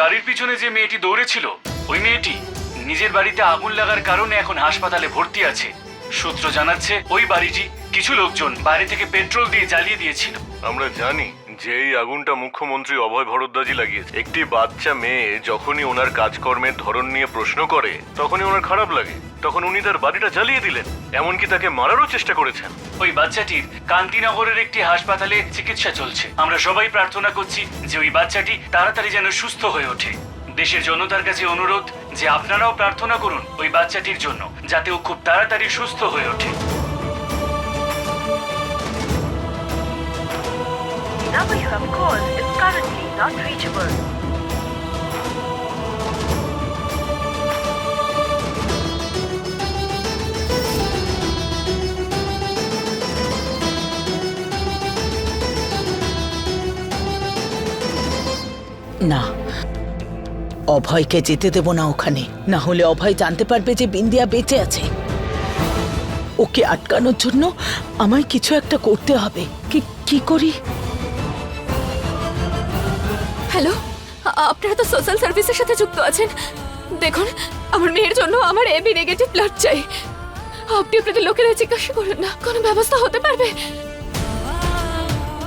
গাড়ির পিছনে যে মেয়েটি দৌড়েছিল, ওই মেয়েটি নিজের বাড়িতে আগুন লাগার কারণে এখন হাসপাতালে ভর্তি আছে। সূত্র জানাচ্ছে, ওই বাড়িটি কিছু লোকজন বাইরে থেকে পেট্রোল দিয়ে জ্বালিয়ে দিয়েছিল। আমরা জানি যে এই আগুনটা মুখ্যমন্ত্রী অভয় ভরদ্বাজি লাগিয়েছে। একটি বাচ্চা মেয়ে যখনই ওনার কাজকর্মের ধরন নিয়ে প্রশ্ন করে, তখনই ওনার খারাপ লাগে। তখন উনি তার বাড়িটা জ্বালিয়ে দিলেন, এমনকি তাকে মারারও চেষ্টা করেছেন। ওই বাচ্চাটির কান্তিনগরের একটি হাসপাতালে চিকিৎসা চলছে। আমরা সবাই প্রার্থনা করছি যে ওই বাচ্চাটি তাড়াতাড়ি যেন সুস্থ হয়ে ওঠে। দেশের জনতার কাছে অনুরোধ যে আপনারাও প্রার্থনা করুন ওই বাচ্চাটির জন্য, যাতে ও খুব তাড়াতাড়ি সুস্থ হয়ে ওঠে। Number you have called is currently not reachable. না। অভয়কে যেতে দেব না ওখানে। না হলে অভয় জানতে পারবে যে বিন্দিয়া বেঁচে আছে। ওকে আটকানোর জন্য আমায় কিছু একটা করতে হবে। কি কি করি? হ্যালো আপনারা তো সোশ্যাল সার্ভিসের সাথে যুক্ত আছেন। দেখুন, আমার মেয়ের জন্য আমার এবি নেগেটিভ ব্লাড চাই। আপনি আপনাদের লোকেরা জিজ্ঞাসা করুন না, কোনো ব্যবস্থা হতে পারবে?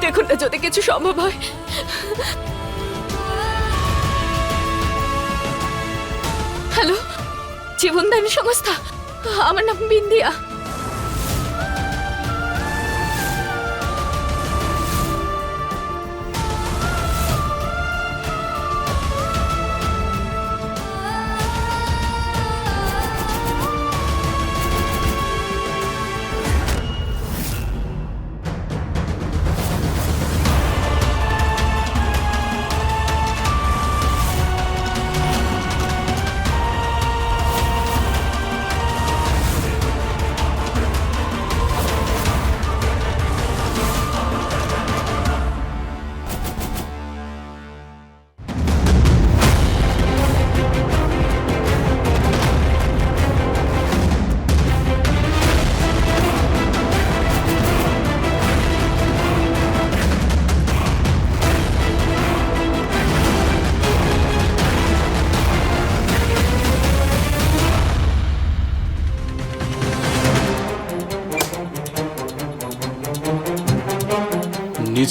দেখুন না, যদি কিছু সম্ভব হয়। হ্যালো, জীবনদান সংস্থা, আমার নাম বিন্দিয়া।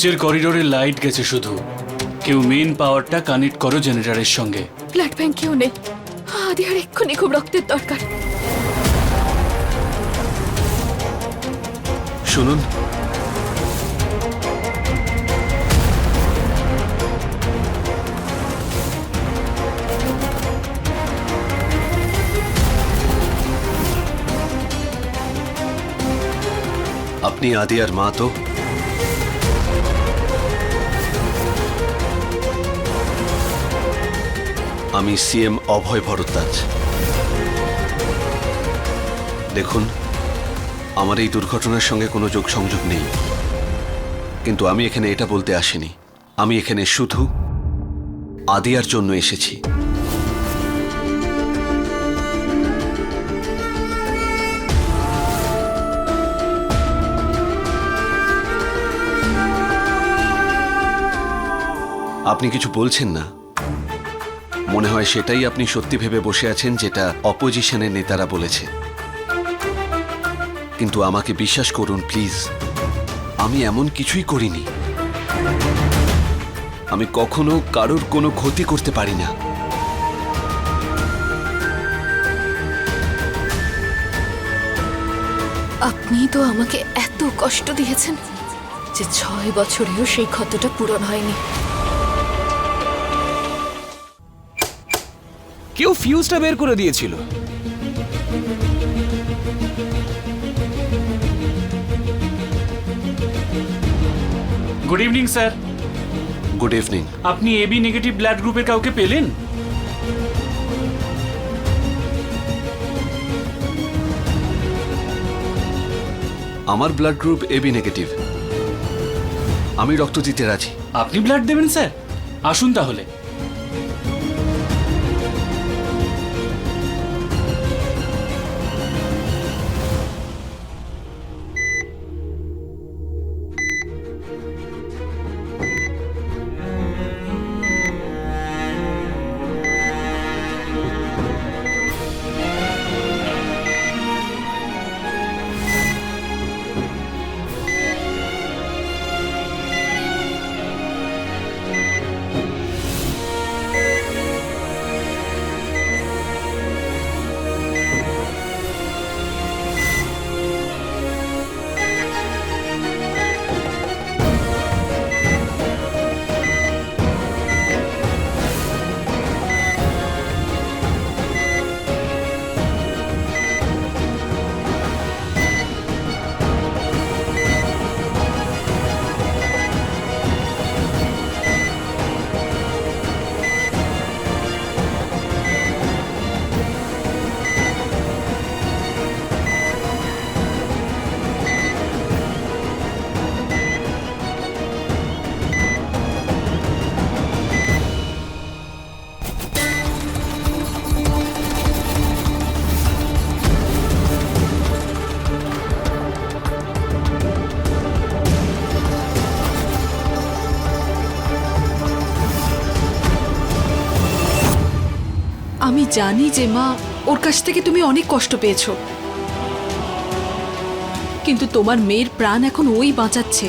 নিচের করিডোরে লাইট গেছে শুধু। কেউ মেন পাওয়ারটা কানেক্ট করো জেনারেটরের সঙ্গে। ব্লাড ব্যাংক কেউ নেই। আদি আর এক্ষুনি খুব রক্তের দরকার। শুনুন। আপনি আদিয়ার মা তো? আমি সিএম অভয় ভরদ্বাজ। দেখুন, আমার এই দুর্ঘটনার সঙ্গে কোনো যোগ সংযোগ নেই। কিন্তু আমি এখানে এটা বলতে আসিনি। আমি এখানে শুধু আদিয়ার জন্য এসেছি। আপনি কিছু বলছেন না? মনে হয় সেটাই আপনি সত্যি ভেবে বসে আছেন যেটা অপোজিশনের নেতারা বলেছে। কিন্তু আমাকে বিশ্বাস করুন প্লিজ আমি এমন কিছুই করিনি। আমি কখনো কারোর কোনো ক্ষতি করতে পারি না। আপনি তো আমাকে এত কষ্ট দিয়েছেন যে ছয় বছরেও সেই ক্ষতটা পূরণ হয়নি। কেউ ফিউজটা বের করে দিয়েছিল। Good evening sir good evening আপনি এবি নেগেটিভ ব্লাড গ্রুপের কাউকে পেলেন? আমার ব্লাড গ্রুপ এবি নেগেটিভ আমি রক্ত দিতে রাজি। আপনি ব্লাড দেবেন স্যার আসুন তাহলে। জানি যে মা, ওর কাছ থেকে তুমি অনেক কষ্ট পেয়েছ। কিন্তু তোমার মেয়ের প্রাণ এখন ওই বাঁচাচ্ছে।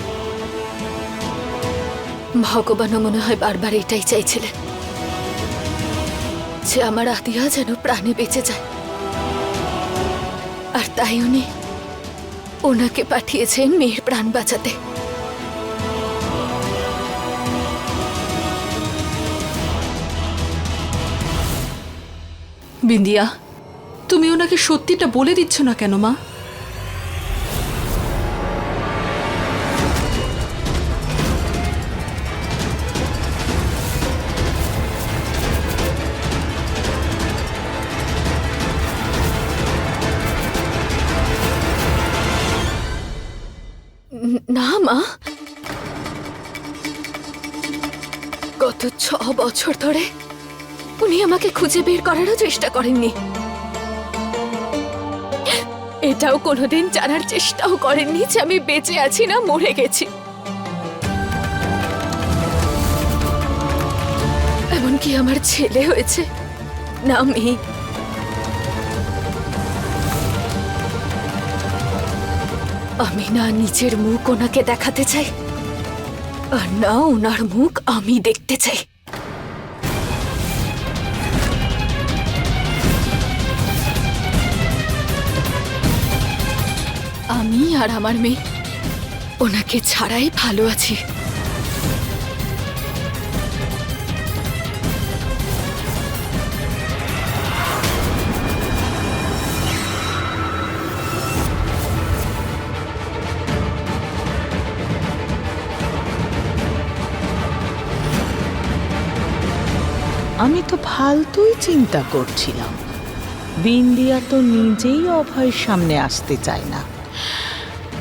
ভগবানও মনে হয় বারবার এটাই চাইছিলেন। যে আমার আদিয়া যেন প্রাণে বেঁচে যায়। আর তাই উনি ওনাকে পাঠিয়েছেন মেয়ের প্রাণ বাঁচাতে। বিন্দিয়া তুমি ওনাকে সত্যিটা বলে দিচ্ছ না কেন, মা? না, মা। গত ছ বছর ধরে উনি আমাকে খুঁজে বের করারও চেষ্টা করেননি। এটাও কোনোদিন জানার চেষ্টাও করেননি যে আমি বেঁচে আছি না মরে গেছি। এমনকি আমার ছেলে হয়েছে, না মেয়ে আমি না নিজের মুখ ওনাকে দেখাতে চাই, আর না ওনার মুখ আমি দেখতে চাই। আমি আর আমার মেয়ে, ওনাকে ছাড়াই ভালো আছি। আমি তো ফালতুই চিন্তা করছিলাম। বিন্দিয়া তো নিজেই অভয়ের সামনে আসতে চায় না।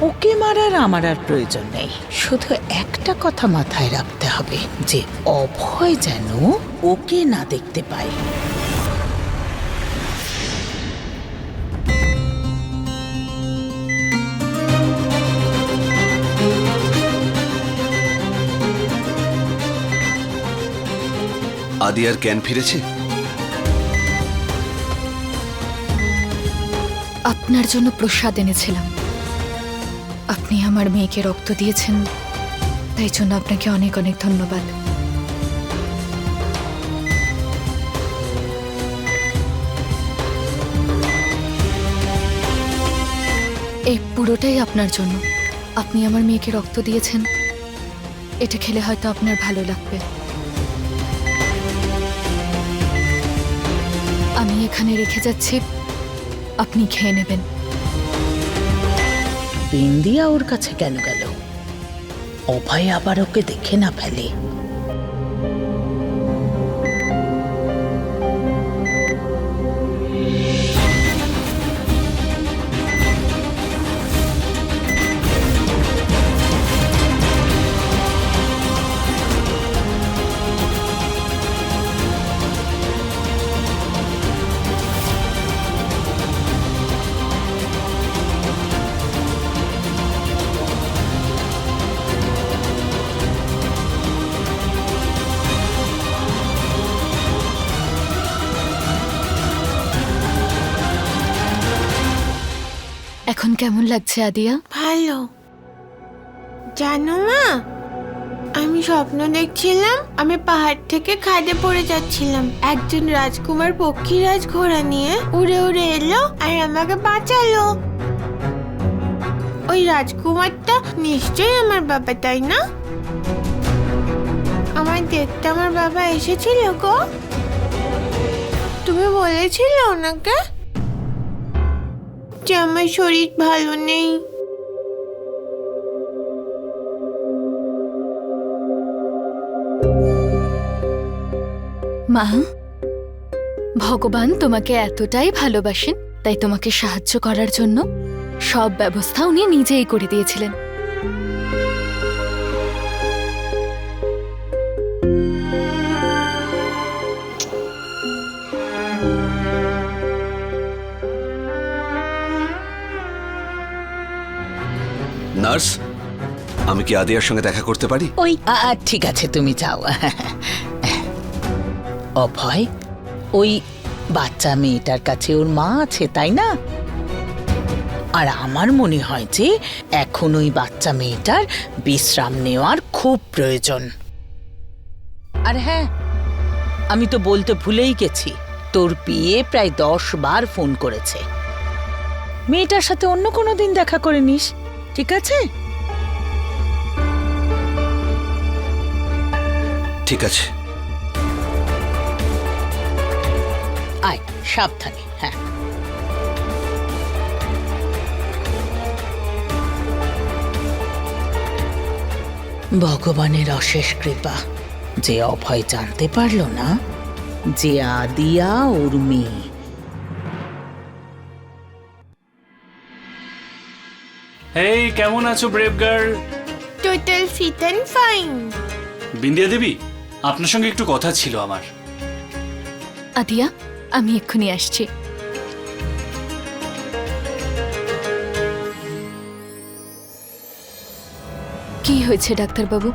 ওকে মারার আমার আর প্রয়োজন নেই। শুধু একটা কথা মাথায় রাখতে হবে যে অভয় যেন ওকে না দেখতে পায়। আদি আর জ্ঞান ফিরেছে? আপনার জন্য প্রসাদ এনেছিলাম। আপনি আমার মেয়েকে রক্ত দিয়েছেন, তাই জন্য আপনাকে অনেক অনেক ধন্যবাদ। এই পুরোটাই আপনার জন্য। আপনি আমার মেয়েকে রক্ত দিয়েছেন, এটা খেলে হয়তো আপনার ভালো লাগবে। আমি এখানে রেখে যাচ্ছি, আপনি খেয়ে নেবেন। বিন্দিয়া ওর কাছে কেন গেল। অভয় আবার ওকে দেখে না ফেলে। এখন কেমন লাগছে, আদিয়া? ভালো। জানো মা, আমি স্বপ্ন দেখছিলাম, আমি পাহাড় থেকে খাদে পড়ে যাচ্ছিলাম। একজন রাজকুমার পক্ষীরাজ ঘোড়া নিয়ে উড়ে উড়ে এলো আর আমাকে বাঁচালো। ওই রাজকুমারটা নিশ্চয়ই আমার বাবা, তাই না? আমার দেখতে আমার বাবা এসেছিল গো। তুমি বলেছিলে ওনাকে যে আমার শরীর ভালো নেই। মা, ভগবান তোমাকে এতটাই ভালোবাসেন, তাই তোমাকে সাহায্য করার জন্য সব ব্যবস্থা উনি নিজেই করে দিয়েছিলেন। নার্স, আমি কি আদিয়ার সঙ্গে দেখা করতে পারি? ওই ঠিক আছে, তুমি যাও। অভয়, ওই বাচ্চা মেয়েটার কাছে ওর মা আছে, তাই না? আর আমার মনে হয় যে এখন ওই বাচ্চা মেয়েটার বিশ্রাম নেওয়ার খুব প্রয়োজন। আর হ্যাঁ আমি তো বলতে ভুলেই গেছি, তোর বিয়ে প্রায় দশ বার ফোন করেছে। মেয়েটার সাথে অন্য কোনো দিন দেখা করে নিস। ঠিক আছে? ঠিক আছে। আয় সাবধানে হ্যাঁ। ভগবানের অশেষ কৃপা যে অভয় জানতে পারল না যে আদিয়া ওর মেয়ে এই কেমন আছো brave girl total fit and fine Bindiya Devi আপনার সঙ্গে একটু কথা ছিল আমার। আদিয়া আমি এক্ষুনি আসছি। কি হয়েছে ডাক্তারবাবু?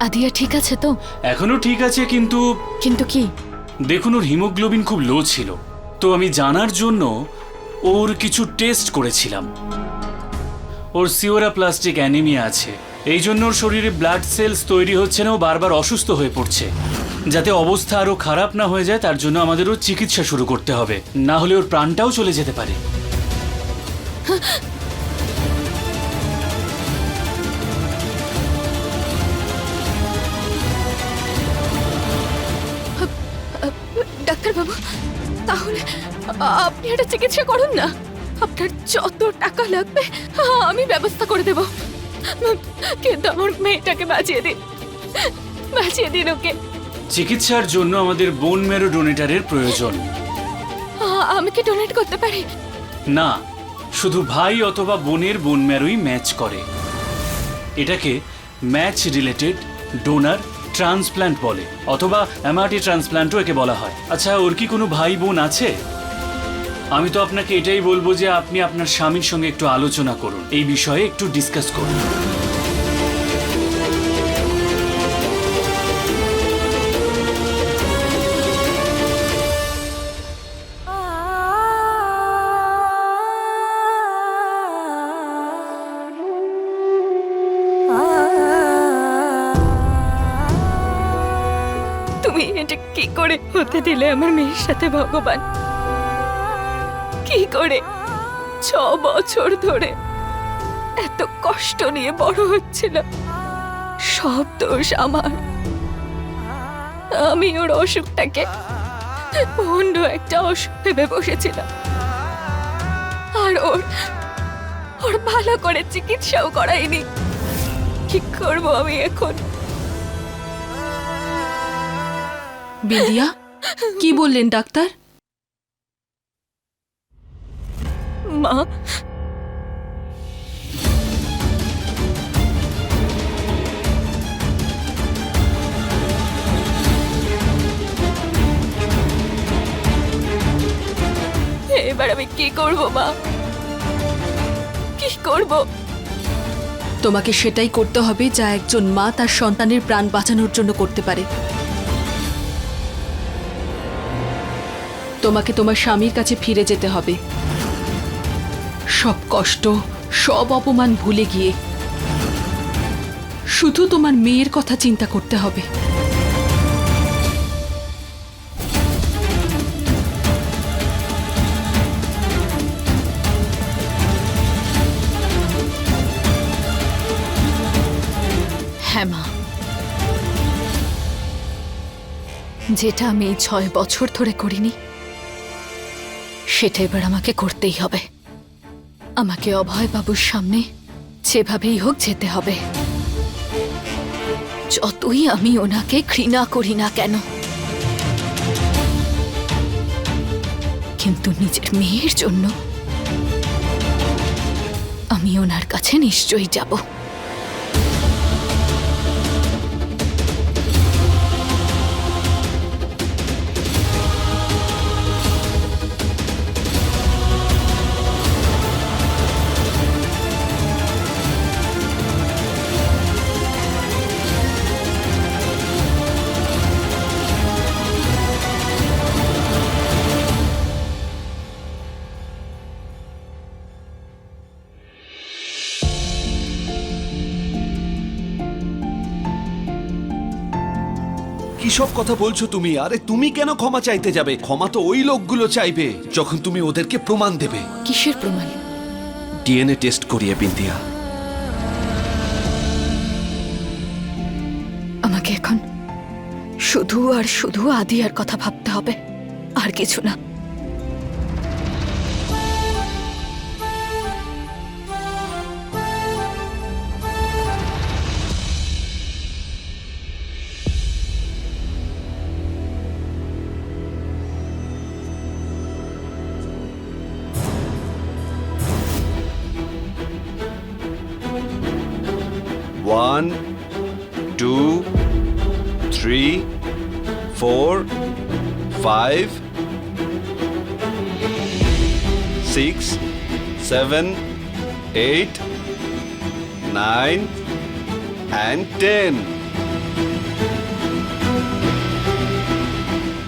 আদিয়া ঠিক আছে তো? এখনও ঠিক আছে কিন্তু কিন্তু কি? দেখুন ওর হিমোগ্লোবিন খুব লো ছিল। তো আমি জানার জন্য ওর কিছু টেস্ট করেছিলাম। ওর সিওরা প্লাস্টিক অ্যানিমিয়া আছে। এই জন্য ওর শরীরে ব্লাড সেলস তৈরি হচ্ছে না, ও বারবার অসুস্থ হয়ে পড়ছে। যাতে অবস্থা আরও খারাপ না হয়ে যায়, তার জন্য আমাদের ওর চিকিৎসা শুরু করতে হবে। না হলে ওর প্রাণটাও চলে যেতে পারে। ডাক্তারবাবু, তাহলে আপনি একটা চিকিৎসা করুন না। আপনার যত টাকা লাগবে আমি ব্যবস্থা করে দেব। কিন্তু আমার মেয়েটাকে বাঁচিয়ে দিন। বাঁচিয়ে দিন ওকে। চিকিৎসার জন্য আমাদের বোন মেরো ডোনেটারের প্রয়োজন। আমি কি ডোনেট করতে পারি? না শুধু ভাই অথবা বোনের বোন ম্যারোই ম্যাচ করে। এটাকে ম্যাচ রিলেটেড ডোনার ট্রান্সপ্ল্যান্ট বলে অথবা অ্যামার্টি ট্রান্সপ্ল্যান্টও একে বলা হয়। আচ্ছা ওর কি কোনো ভাই বোন আছে? আমি তো আপনাকে এটাই বলব যে আপনি আপনার স্বামীর সঙ্গে একটু আলোচনা করুন। এই বিষয়ে একটু ডিসকাস করুন। তুমি এটা কি করে হতে দিলে আমার মেয়ের সাথে ভগবান? কি করে? ছ বছর ধরে এত কষ্ট নিয়ে বড় হচ্ছিল সব দোষ আমার। আমি ওর অসুখটাকে অন্য একটা অসুখ ভেবে বসেছিলাম। আর ওর ওর ভালো করে চিকিৎসাও করাইনি। কি করব আমি এখন? বিদিয়া, কি বললেন ডাক্তার? মা। এবার আমি কি করব, মা? কি করব? তোমাকে সেটাই করতে হবে যা একজন মা তার সন্তানের প্রাণ বাঁচানোর জন্য করতে পারে। তোমাকে তোমার স্বামীর কাছে ফিরে যেতে হবে। সব কষ্ট, সব অপমান ভুলে গিয়ে। শুধু তোমার মেয়ের কথা চিন্তা করতে হবে। হ্যাঁ মা। যেটা আমি ছয় বছর ধরে করিনি, সেটা এবার আমাকে করতেই হবে। আমাকে অভয় বাবুর সামনে যেভাবেই হোক যেতে হবে। যতই আমি ওনাকে ঘৃণা করি না কেন, কিন্তু নিজের মেয়ের জন্য আমি ওনার কাছে নিশ্চয়ই যাব। সব কথা বলছো তুমি? আরে তুমি কেন ক্ষমা চাইতে যাবে? ক্ষমা তো ওই লোকগুলো চাইবে যখন তুমি ওদেরকে প্রমাণ দেবে। কিসের প্রমাণ? ডিএনএ টেস্ট করিয়ে বিন্দিয়া আমাকে এখন শুধু আর শুধু আদিয়ার কথা ভাবতে হবে আর কিছু না। Seven eight nine and ten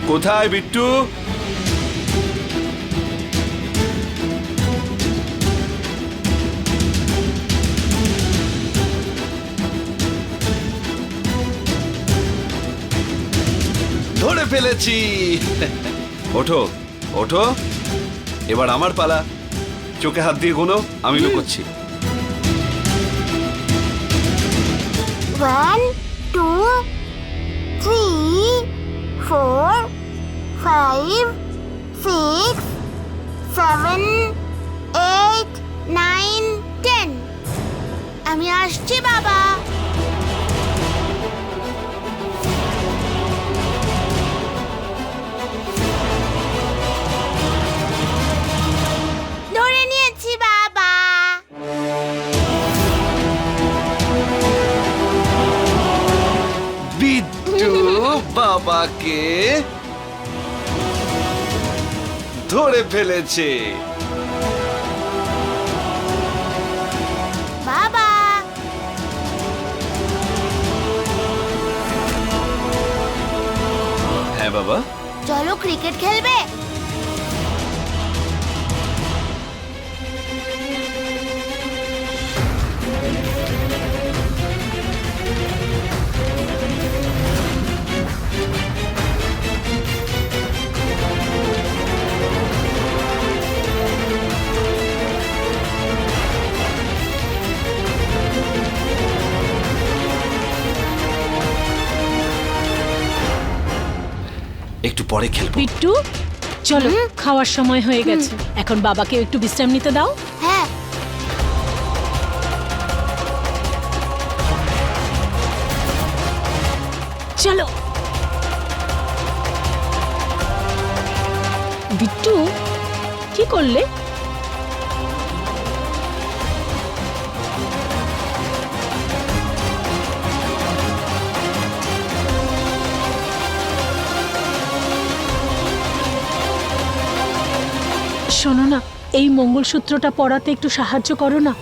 কোথায় বিট্টু? ধরে ফেলেছি। ওঠো ওঠো। এবার আমার পালা। চোখে হাত দিয়ে গোনো আমি লুকোচ্ছি। One two three four five six seven eight nine ten আমি আসছি, বাবা। বাবাকে ধরে ফেলেছে। বাবা! হ্যাঁ বাবা? চলো ক্রিকেট খেলবে। পরে খেলব। বিট্টু চলো খাওয়ার সময় হয়ে গেছে। এখন বাবাকে একটু বিশ্রাম নিতে দাও। হ্যাঁ। চলো। বিট্টু কি করলে? শোনো না এই মঙ্গলসূত্রটা পড়াতে একটু সাহায্য করো না।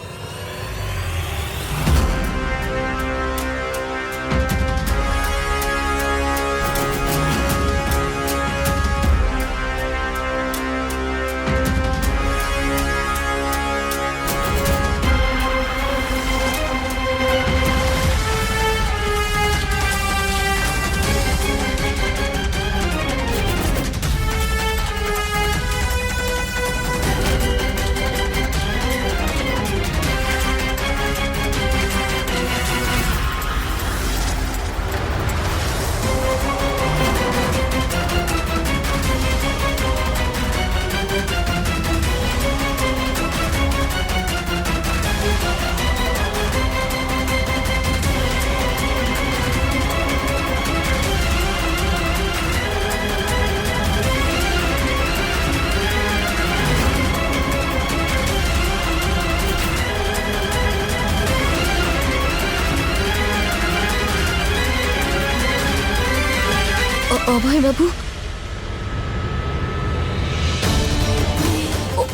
অভয় বাবু।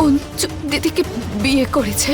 অঞ্চু দিদিকে বিয়ে করেছে।